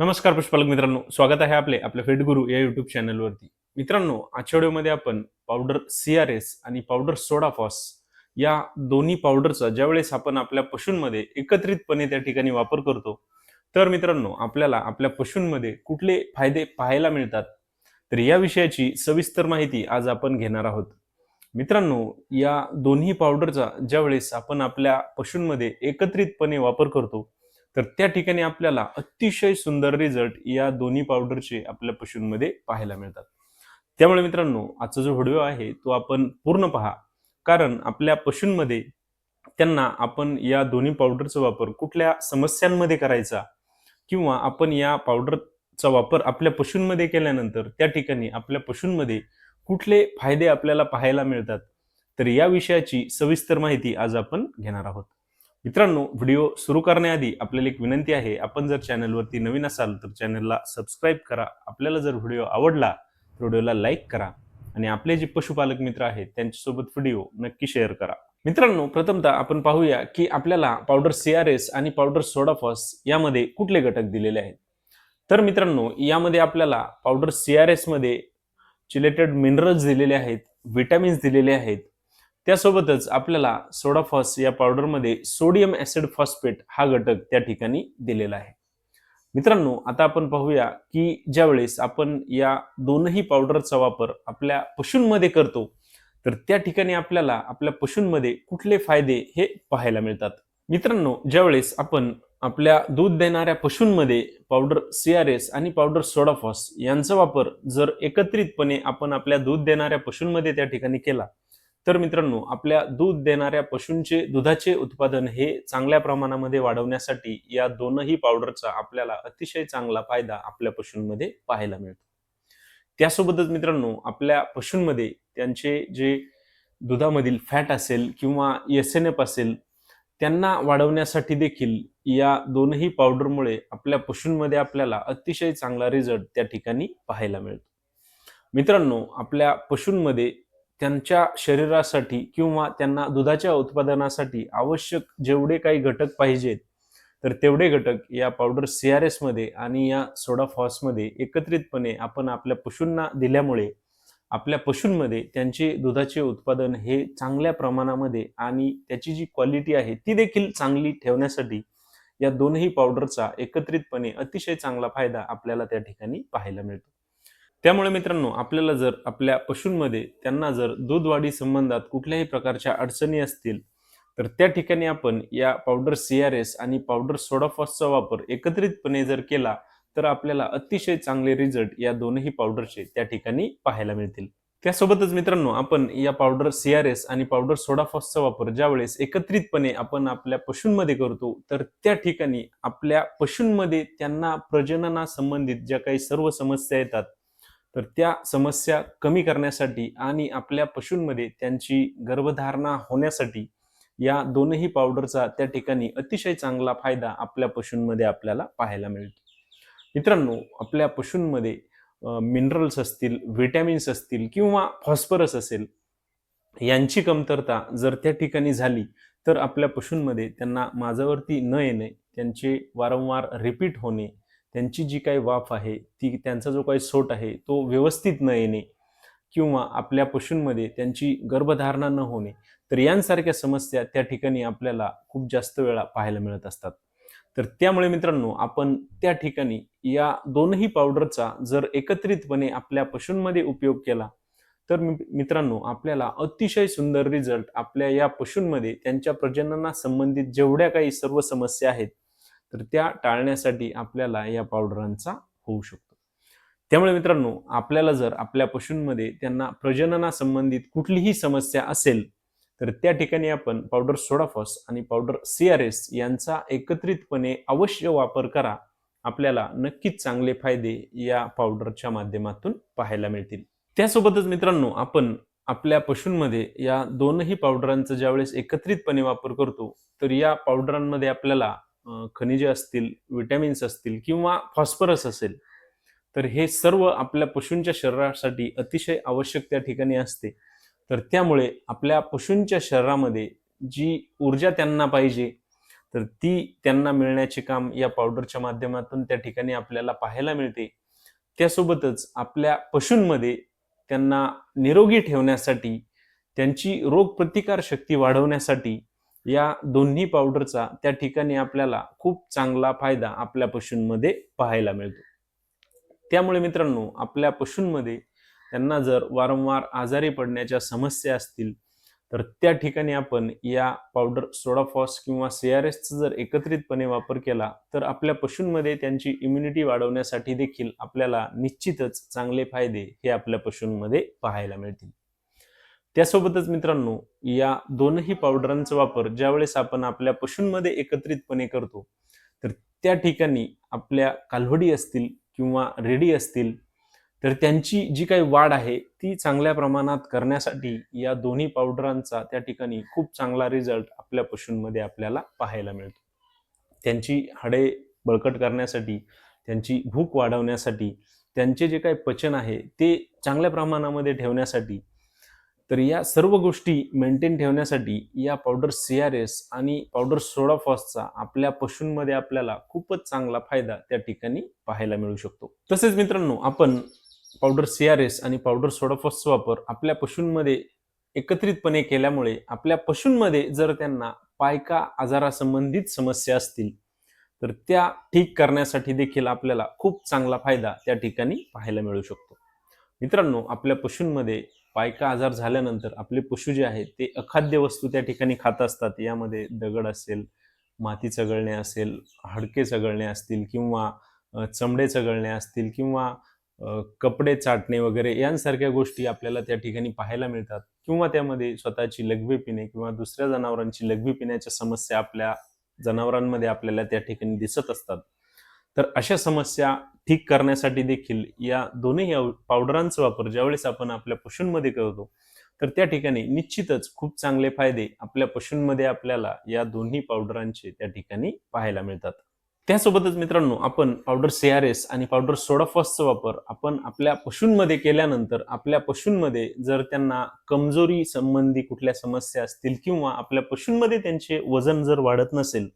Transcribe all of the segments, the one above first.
नमस्कार पुष्पालक मित्रांनो स्वागत आहे आपले आपल्या फिट गुरु या युट्यूब चॅनलवरती मित्रांनो आजच्या व्हिडिओमध्ये आपण पावडर सी आर एस आणि पावडर सोडाफॉस या दोन्ही पावडरचा ज्यावेळेस आपण आपल्या पशूंमध्ये एकत्रितपणे त्या ठिकाणी वापर करतो तर मित्रांनो आपल्याला आपल्या पशूंमध्ये कुठले फायदे पाहायला मिळतात? तर या विषयाची सविस्तर माहिती आज आपण घेणार आहोत. मित्रांनो या दोन्ही पावडरचा ज्यावेळेस आपण आपल्या पशूंमध्ये एकत्रितपणे वापर करतो तर त्या ठिकाणी आपल्याला अतिशय सुंदर रिझल्ट या दोन्ही पावडरचे आपल्या पशूंमध्ये पाहायला मिळतात. त्यामुळे मित्रांनो आजचा जो व्हिडिओ आहे तो आपण पूर्ण पहा. कारण आपल्या पशूंमध्ये त्यांना आपण या दोन्ही पावडरचा वापर कुठल्या समस्यांमध्ये करायचा किंवा आपण या पावडरचा वापर आपल्या पशूंमध्ये केल्यानंतर त्या ठिकाणी आपल्या पशूंमध्ये कुठले फायदे आपल्याला पाहायला मिळतात तर या विषयाची सविस्तर माहिती आज आपण घेणार आहोत. मित्रांनो व्हिडिओ सुरू करण्याआधी आपल्याला एक विनंती आहे आपण जर चॅनलवरती नवीन असाल तर चॅनलला सबस्क्राईब करा. आपल्याला जर व्हिडिओ आवडला तर व्हिडिओला लाईक करा आणि आपले जे पशुपालक मित्र आहेत त्यांच्यासोबत व्हिडिओ नक्की शेअर करा. मित्रांनो प्रथमतः आपण पाहूया की आपल्याला पावडर सी आर एस आणि पावडर सोडाफॉस यामध्ये कुठले घटक दिलेले आहेत? तर मित्रांनो यामध्ये आपल्याला पावडर सी आर एसमध्ये चिलेटेड मिनरल्स दिलेले आहेत व्हिटॅमिन्स दिलेले आहेत त्यासोबतच आपल्याला सोडाफॉस या पावडरमध्ये सोडियम ऍसिड फॉस्फेट हा घटक त्या ठिकाणी दिलेला आहे. मित्रांनो आता आपण पाहूया की ज्यावेळेस आपण या दोनही पावडरचा वापर आपल्या पशूंमध्ये करतो तर त्या ठिकाणी आपल्याला आपल्या पशूंमध्ये कुठले फायदे हे पाहायला मिळतात? मित्रांनो ज्यावेळेस आपण आपल्या दूध देणाऱ्या पशूंमध्ये पावडर सी आर एस आणि पावडर सोडाफॉस यांचा वापर जर एकत्रितपणे आपण आपल्या दूध देणाऱ्या पशूंमध्ये त्या ठिकाणी केला तर मित्रांनो आपल्या दूध देणाऱ्या पशूंचे दुधाचे उत्पादन हे चांगल्या प्रमाणामध्ये वाढवण्यासाठी या दोनही पावडरचा आपल्याला अतिशय चांगला फायदा आपल्या पशूंमध्ये पाहायला मिळतो. त्यासोबतच मित्रांनो आपल्या पशूंमध्ये त्यांचे जे दुधामधील फॅट असेल किंवा एस एन एफ असेल त्यांना वाढवण्यासाठी देखील या दोनही पावडरमुळे आपल्या पशूंमध्ये आपल्याला अतिशय चांगला रिझल्ट त्या ठिकाणी पाहायला मिळतो. मित्रांनो आपल्या पशूंमध्ये त्यांच्या शरीरासाठी किंवा त्यांना दुधाच्या उत्पादनासाठी आवश्यक जेवढे काही घटक पाहिजेत तर तेवढे घटक या पावडर सी आर एसमध्ये आणि या सोडा फॉसमध्ये एकत्रितपणे आपण आपल्या पशूंना दिल्यामुळे आपल्या पशूंमध्ये त्यांचे दुधाचे उत्पादन हे चांगल्या प्रमाणामध्ये आणि त्याची जी क्वालिटी आहे ती देखील चांगली ठेवण्यासाठी या दोनही पावडरचा एकत्रितपणे अतिशय चांगला फायदा आपल्याला त्या ठिकाणी पाहायला मिळतो. त्यामुळे मित्रांनो आपल्याला जर आपल्या पशूंमध्ये त्यांना जर दूधवाढी संबंधात कुठल्याही प्रकारच्या अडचणी असतील तर त्या ठिकाणी आपण या पावडर सी आर एस आणि पावडर सोडाफॉसचा वापर एकत्रितपणे जर केला तर आपल्याला अतिशय चांगले रिझल्ट या दोनही पावडरचे त्या ठिकाणी पाहायला मिळतील. त्यासोबतच मित्रांनो आपण या पावडर सी आर एस आणि पावडर सोडाफॉसचा वापर ज्यावेळेस एकत्रितपणे आपण आपल्या पशूंमध्ये करतो तर त्या ठिकाणी आपल्या पशूंमध्ये त्यांना प्रजननासंबंधित ज्या काही सर्व समस्या येतात तर त्या समस्या कमी करण्यासाठी आणि आपल्या पशूंमध्ये त्यांची गर्भधारणा होण्यासाठी या दोनही पावडरचा त्या ठिकाणी अतिशय चांगला फायदा आपल्या पशूंमध्ये आपल्याला पाहायला मिळतो. मित्रांनो आपल्या पशूंमध्ये मिनरल्स असतील व्हिटॅमिन्स असतील किंवा फॉस्फरस असेल यांची कमतरता जर त्या ठिकाणी झाली तर आपल्या पशूंमध्ये त्यांना माझ्यावरती न येणे त्यांचे वारंवार रिपीट होणे त्यांची जी काही वाफ आहे ती त्यांचा जो काही सोट आहे तो व्यवस्थित न येणे किंवा आपल्या पशूंमध्ये त्यांची गर्भधारणा न होणे तर यांसारख्या समस्या त्या ठिकाणी आपल्याला खूप जास्त वेळा पाहायला मिळत असतात. तर त्यामुळे मित्रांनो आपण त्या ठिकाणी या दोनही पावडरचा जर एकत्रितपणे आपल्या पशूंमध्ये उपयोग केला तर मित्रांनो आपल्याला अतिशय सुंदर रिझल्ट आपल्या या पशूंमध्ये त्यांच्या प्रजनना संबंधित जेवढ्या काही सर्व समस्या आहेत तर त्या टाळण्यासाठी आपल्याला या पावडरांचा होऊ शकतो. त्यामुळे मित्रांनो आपल्याला जर आपल्या पशूंमध्ये त्यांना प्रजनना संबंधित कुठलीही समस्या असेल तर त्या ठिकाणी आपण पावडर सोडाफॉस आणि पावडर सी आर एस यांचा एकत्रितपणे अवश्य वापर करा. आपल्याला नक्कीच चांगले फायदे या पावडरच्या माध्यमातून पाहायला मिळतील. त्यासोबतच मित्रांनो आपण आपल्या पशूंमध्ये या दोनही पावडरांचा ज्यावेळेस एकत्रितपणे वापर करतो तर या पावडरांमध्ये आपल्याला खनिजे असतील विटॅमिन्स असतील किंवा फॉस्फरस असेल तर हे सर्व आपल्या पशूंच्या शरीरासाठी अतिशय आवश्यक त्या ठिकाणी असते. तर त्यामुळे आपल्या पशूंच्या शरीरामध्ये जी ऊर्जा त्यांना पाहिजे तर ती त्यांना मिळण्याचे काम या पावडरच्या माध्यमातून त्या ठिकाणी आपल्याला पाहायला मिळते. त्यासोबतच आपल्या पशूंमध्ये त्यांना निरोगी ठेवण्यासाठी त्यांची रोगप्रतिकार शक्ती वाढवण्यासाठी या दोन्ही पावडरचा त्या ठिकाणी आपल्याला खूप चांगला फायदा आपल्या पशूंमध्ये पाहायला मिळतो. त्यामुळे मित्रांनो आपल्या पशूंमध्ये त्यांना जर वारंवार आजारी पडण्याच्या समस्या असतील तर त्या ठिकाणी आपण या पावडर सोडाफॉस किंवा सी आर एसचा जर एकत्रितपणे वापर केला तर आपल्या पशूंमध्ये त्यांची इम्युनिटी वाढवण्यासाठी देखील आपल्याला निश्चितच चांगले फायदे हे आपल्या पशूंमध्ये पाहायला मिळतील. त्यासोबतच मित्रांनो या दोनही पावडरांचा वापर ज्यावेळेस आपण आपल्या पशूंमध्ये एकत्रितपणे करतो तर त्या ठिकाणी आपल्या कालवडी असतील किंवा रेडी असतील तर त्यांची जी काही वाढ आहे ती चांगल्या प्रमाणात करण्यासाठी या दोन्ही पावडरांचा त्या ठिकाणी खूप चांगला रिझल्ट आपल्या पशूंमध्ये आपल्याला पाहायला मिळतो. त्यांची हाडे बळकट करण्यासाठी त्यांची भूक वाढवण्यासाठी त्यांचे जे काही पचन आहे ते चांगल्या प्रमाणामध्ये ठेवण्यासाठी तर या सर्व गोष्टी मेंटेन ठेवण्यासाठी या पावडर सी आर एस आणि पावडर सोडाफॉसचा आपल्या पशूंमध्ये आपल्याला खूपच चांगला फायदा त्या ठिकाणी पाहायला मिळू शकतो. तसेच मित्रांनो आपण पावडर सी आर एस आणि पावडर सोडाफॉसचा वापर आपल्या पशूंमध्ये एकत्रितपणे केल्यामुळे आपल्या पशूंमध्ये जर त्यांना पायका आजारासंबंधित समस्या असतील तर त्या ठीक करण्यासाठी देखील आपल्याला खूप चांगला फायदा त्या ठिकाणी पाहायला मिळू शकतो. मित्रांनो आपल्या पशूंमध्ये पायका आजार झाल्यानंतर आपले पशु जे आहेत ते अखाद्य वस्तू त्या ठिकाणी खात असतात. यामध्ये दगड असेल माती चघळणे असेल हडके चघळणे असतील किंवा चमडे चघळणे असतील किंवा कपडे चाटणे वगैरे यांसारख्या गोष्टी आपल्याला त्या ठिकाणी पाहायला मिळतात. किंवा त्यामध्ये स्वतःची लघवी पिणे किंवा दुसऱ्या जनावरांची लघवी पिण्याच्या समस्या आपल्या जनावरांमध्ये आपल्याला त्या ठिकाणी दिसत असतात. तर अशा समस्या ठीक करण्यासाठी देखील या दोन्ही पावडरांचा वापर ज्यावेळेस आपण आपल्या पशूंमध्ये करतो तर त्या ठिकाणी निश्चितच खूप चांगले फायदे आपल्या पशूंमध्ये आपल्याला या दोन्ही पावडरांचे त्या ठिकाणी पाहायला मिळतात. त्यासोबतच मित्रांनो आपण पावडर सी आर एस आणि पावडर सोडाफॉसचा वापर आपण आपल्या पशूंमध्ये केल्यानंतर आपल्या पशूंमध्ये जर त्यांना कमजोरी संबंधी कुठल्या समस्या असतील किंवा आपल्या पशूंमध्ये त्यांचे वजन जर वाढत नसेल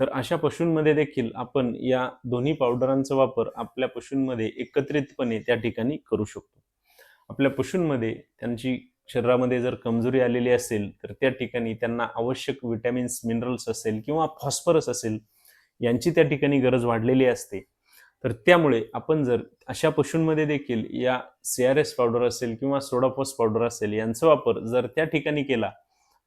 तर अशा पशूंमध्ये देखील आपण या दोन्ही पावडरांचा वापर आपल्या पशूंमध्ये एकत्रितपणे त्या ठिकाणी करू शकतो. आपल्या पशूंमध्ये त्यांची शरीरामध्ये जर कमजोरी आलेली असेल तर त्या ठिकाणी त्यांना आवश्यक विटॅमिन्स मिनरल्स असेल किंवा फॉस्फरस असेल यांची त्या ठिकाणी गरज वाढलेली असते. तर त्यामुळे आपण जर अशा पशूंमध्ये देखील या सी आर एस पावडर असेल किंवा सोडाफॉस पावडर असेल यांचा वापर जर त्या ठिकाणी केला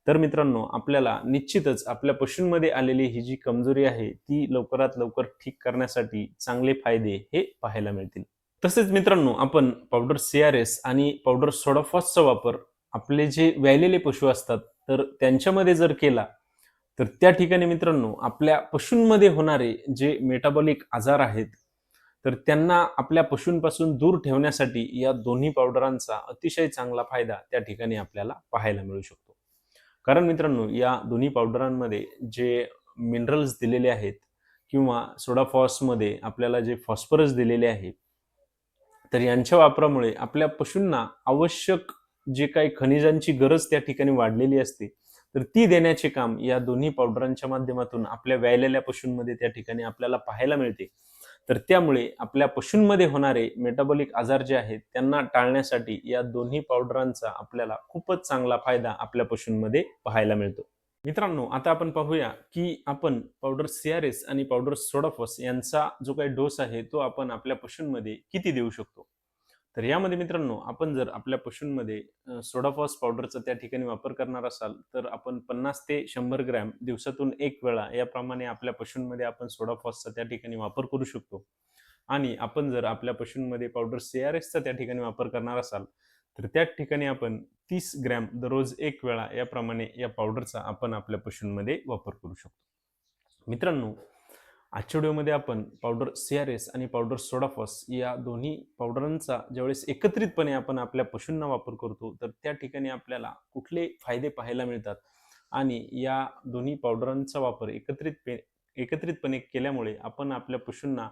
तर मित्रांनो आपल्याला निश्चितच आपल्या पशूंमध्ये आलेली ही जी कमजोरी आहे ती लवकरात लवकर ठीक करण्यासाठी चांगले फायदे हे पाहायला मिळतील. तसेच मित्रांनो आपण पावडर सी आर एस आणि पावडर सोडाफॉसचा वापर आपले जे व्यायलेले पशु असतात तर त्यांच्यामध्ये जर केला तर त्या ठिकाणी मित्रांनो आपल्या पशूंमध्ये होणारे जे मेटाबॉलिक आजार आहेत तर त्यांना आपल्या पशूंपासून दूर ठेवण्यासाठी या दोन्ही पावडरांचा अतिशय चांगला फायदा त्या ठिकाणी आपल्याला पाहायला मिळू शकतो. कारण मित्रांनो या दोन्ही पावडरांमध्ये जे मिनरल्स दिलेले आहेत किंवा सोडाफॉसमध्ये आपल्याला जे फॉस्फरस दिलेले आहे तर यांच्या वापरामुळे आपल्या पशूंना आवश्यक जे काही खनिजांची गरज त्या ठिकाणी वाढलेली असते तर ती देण्याचे काम या दोन्ही पावडरांच्या माध्यमातून आपल्या व्यायलेल्या पशूंमध्ये त्या ठिकाणी आपल्याला पाहायला मिळते. तर त्यामुळे आपल्या पशूंमध्ये होणारे मेटाबॉलिक आजार जे आहेत त्यांना टाळण्यासाठी या दोन्ही पावडरांचा आपल्याला खूपच चांगला फायदा आपल्या पशूंमध्ये पाहायला मिळतो. मित्रांनो आता आपण पाहूया की आपण पावडर सीआरएस आणि पावडर सोडाफॉस यांचा जो काही डोस आहे तो आपण आपल्या पशूंमध्ये किती देऊ शकतो? तर यामध्ये मित्रांनो आपण जर आपल्या पशूंमध्ये सोडाफॉस पावडरचा त्या ठिकाणी वापर करणार असाल तर आपण पन्नास ते शंभर ग्रॅम दिवसातून एक वेळा याप्रमाणे आपल्या पशूंमध्ये आपण सोडाफॉसचा त्या ठिकाणी वापर करू शकतो. आणि आपण जर आपल्या पशूंमध्ये पावडर सी आर एसचा त्या ठिकाणी वापर करणार असाल तर त्या ठिकाणी आपण तीस ग्रॅम दररोज एक वेळा याप्रमाणे या पावडरचा आपण आपल्या पशूंमध्ये वापर करू शकतो. मित्रांनो आजच्या व्हिडिओमध्ये आपण पावडर सी आर एस आणि पावडर सोडाफॉस या दोन्ही पावडरांचा ज्यावेळेस एकत्रितपणे आपण आपल्या पशूंना वापर करतो तर त्या ठिकाणी आपल्याला कुठले फायदे पाहायला मिळतात? आणि या दोन्ही पावडरांचा वापर एकत्रित एकत्रितपणे केल्यामुळे आपण आपल्या पशूंना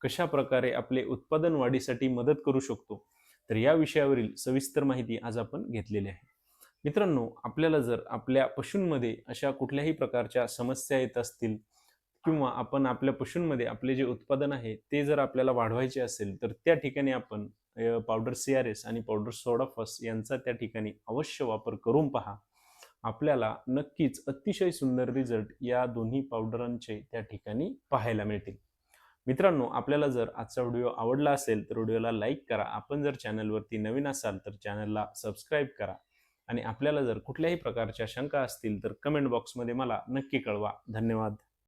कशा प्रकारे आपले उत्पादन वाढीसाठी मदत करू शकतो? तर या विषयावरील सविस्तर माहिती आज आपण घेतलेली आहे. मित्रांनो आपल्याला जर आपल्या पशूंमध्ये अशा कुठल्याही प्रकारच्या समस्या येत असतील किंवा आपण आपल्या पशूंमध्ये आपले जे उत्पादन आहे ते जर आपल्याला वाढवायचे असेल तर त्या ठिकाणी आपण पावडर सी आर एस आणि पावडर सोडाफॉस यांचा त्या ठिकाणी अवश्य वापर करून पहा. आपल्याला नक्कीच अतिशय सुंदर रिझल्ट या दोन्ही पावडरांचे त्या ठिकाणी पाहायला मिळतील. मित्रांनो आपल्याला जर आजचा व्हिडिओ आवडला असेल तर व्हिडिओला लाईक करा. आपण जर चॅनलवरती नवीन असाल तर चॅनलला सबस्क्राईब करा. आणि आपल्याला जर कुठल्याही प्रकारच्या शंका असतील तर कमेंट बॉक्समध्ये मला नक्की कळवा. धन्यवाद.